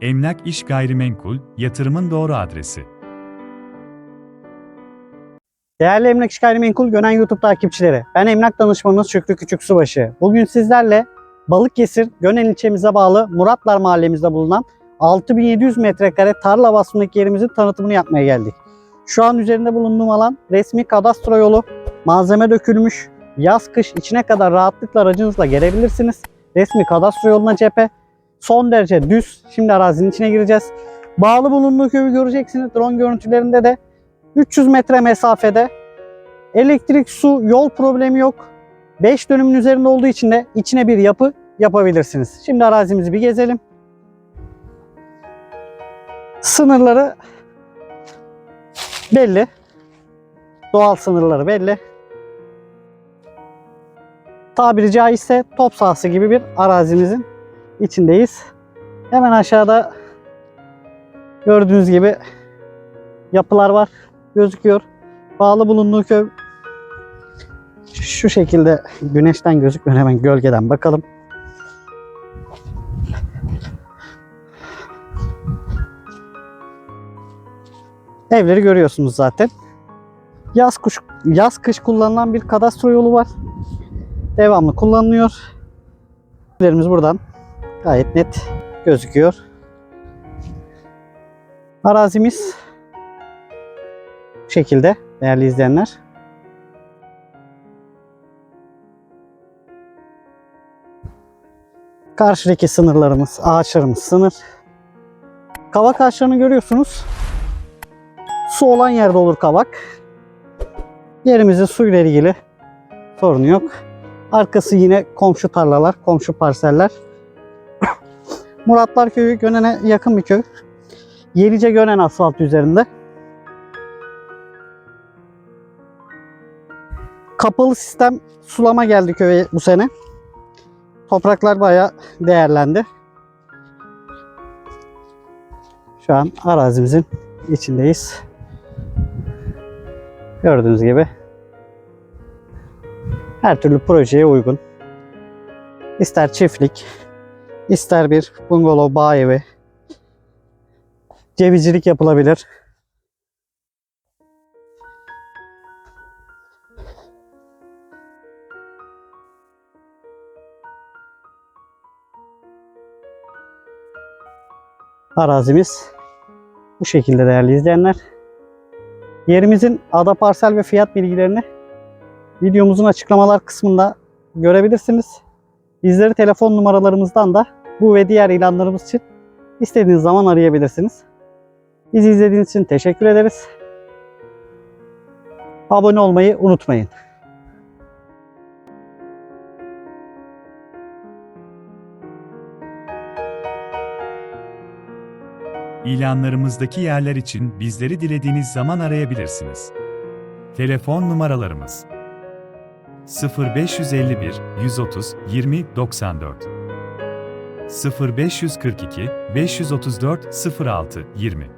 Emlak İş Gayrimenkul, yatırımın doğru adresi. Değerli Emlak İş Gayrimenkul Gönen YouTube takipçileri, ben emlak danışmanınız Şükrü Küçük Subaşı. Bugün sizlerle Balıkesir, Gönen ilçemize bağlı Muratlar mahallemizde bulunan 6700 metrekare tarla vasfındaki yerimizin tanıtımını yapmaya geldik. Şu an üzerinde bulunduğum alan resmi kadastro yolu, malzeme dökülmüş, yaz kış içine kadar rahatlıkla aracınızla gelebilirsiniz. Resmi kadastro yoluna cephe, son derece düz. Şimdi arazinin içine gireceğiz. Bağlı bulunduğu köyü göreceksiniz. Drone görüntülerinde de 300 metre mesafede elektrik, su, yol problemi yok. 5 dönümün üzerinde olduğu için de içine bir yapı yapabilirsiniz. Şimdi arazimizi bir gezelim. Sınırları belli. Doğal sınırları belli. Tabiri caizse top sahası gibi bir arazimizin içindeyiz. Hemen aşağıda gördüğünüz gibi yapılar var gözüküyor. Bağlı bulunduğu köy şu şekilde güneşten gözükmüyor. Hemen gölgeden bakalım. Evleri görüyorsunuz zaten. Yaz kuş yaz kış kullanılan bir kadastro yolu var. Devamlı kullanılıyor. Evlerimiz buradan gayet net gözüküyor. Arazimiz bu şekilde değerli izleyenler. Karşıdaki sınırlarımız, ağaçlarımız sınır. Kavak ağaçlarını görüyorsunuz. Su olan yerde olur kavak. Yerimizde suyla ilgili sorun yok. Arkası yine komşu tarlalar, komşu parseller. Muratlar Köyü Gönen'e yakın bir köy. Yenice Gönen asfalt üzerinde. Kapalı sistem sulama geldi köye bu sene. Topraklar bayağı değerlendi. Şu an arazimizin içindeyiz. Gördüğünüz gibi her türlü projeye uygun. İster çiftlik, ister bir bungalov bağ evi, cevizcilik yapılabilir. Arazimiz bu şekilde değerli izleyenler. Yerimizin ada parsel ve fiyat bilgilerini videomuzun açıklamalar kısmında görebilirsiniz. Bizleri telefon numaralarımızdan da bu ve diğer ilanlarımız için istediğiniz zaman arayabilirsiniz. Bizi izlediğiniz için teşekkür ederiz. Abone olmayı unutmayın. İlanlarımızdaki yerler için bizleri dilediğiniz zaman arayabilirsiniz. Telefon numaralarımız 0551 130 20 94 0542 534 06 20